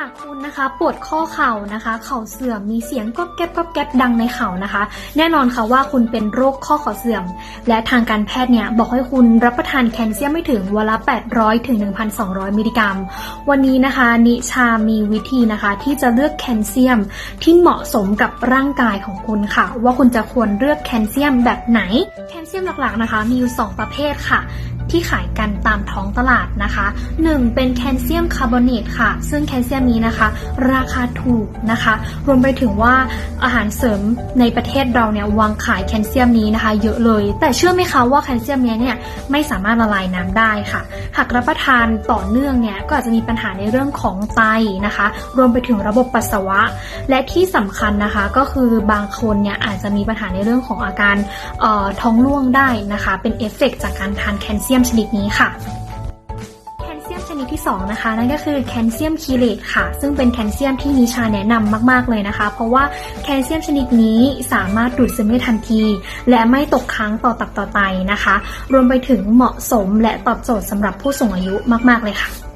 หากคุณนะคะปวดข้อเข่านะคะ เข่าเสื่อมมีเสียงก๊อบแก๊บก๊อบแก๊บดังในเข่านะคะ แน่นอนค่ะว่าคุณเป็นโรคข้อเข่าเสื่อม และทางการแพทย์เนี่ยบอกให้คุณรับประทานแคลเซียมไม่ถึงวันละ 800ถึง1,200 มิลลิกรัม วันนี้นะคะ นิชามีวิธีนะคะ ที่จะเลือกแคลเซียมที่เหมาะสมกับร่างกายของคุณค่ะ ว่าคุณจะควรเลือกแคลเซียมแบบไหน แคลเซียมหลักๆนะคะ มีอยู่ 2 ประเภทค่ะ ที่ขายกันตามท้องตลาดนะคะ 1. เป็นแคลเซียมคาร์บอเนตค่ะ ซึ่งแคลเซียมนี้นะคะ ราคาถูกนะคะ รวมไปถึงว่าอาหารเสริมในประเทศเราเนี่ยวางขายแคลเซียมนี้นะคะ เยอะเลย แต่เชื่อไหมคะว่าแคลเซียมเนี้ยเนี่ยไม่สามารถละลายน้ำได้ค่ะ หากรับประทานต่อเนื่องเนี่ยก็อาจจะมีปัญหาในเรื่องของไตนะคะ รวมไปถึงระบบปัสสาวะ และที่สำคัญนะคะก็คือบางคนเนี่ยอาจจะมีปัญหาในเรื่องของอาการออท้องร่วงได้นะคะ เป็นเอฟเฟกต์จากการทานแคลเซียมชนิดนี้ค่ะแคลเซียมชนิดที่2นะคะนั่นก็คือแคลเซียมคีเลตค่ะ ซึ่งเป็นแคลเซียมที่นิชาแนะนำมาก ๆ เลยนะคะ เพราะว่าแคลเซียมชนิดนี้สามารถดูดซึมได้ทันที และไม่ตกค้างต่อตับต่อไตนะคะ รวมไปถึงเหมาะสมและตอบโจทย์สำหรับผู้สูงอายุมาก ๆ เลยค่ะ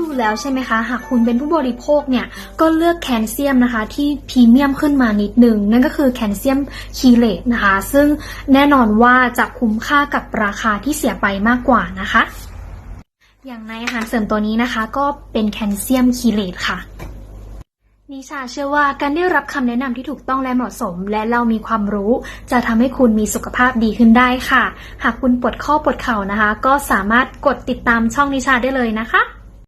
รู้แล้วใช่ไหมคะ หากคุณเป็นผู้บริโภคเนี่ย ก็เลือกแคลเซียมนะคะ ที่พรีเมียมขึ้นมานิดนึง นั่นก็คือแคลเซียมคีเลตนะคะ ซึ่งแน่นอนว่าจะคุ้มค่ากับราคาที่เสียไปมากกว่านะคะ อย่างในอาหารเสริมตัวนี้นะคะ ก็เป็นแคลเซียมคีเลตค่ะนิชาเชื่อว่าการได้รับคำแนะนำที่ถูกต้องและเหมาะสม และเรามีความรู้ จะทำให้คุณมีสุขภาพดีขึ้นได้ค่ะ หากคุณปวดข้อปวดเข่านะคะ ก็สามารถกดติดตามช่องนิชาได้เลยนะคะ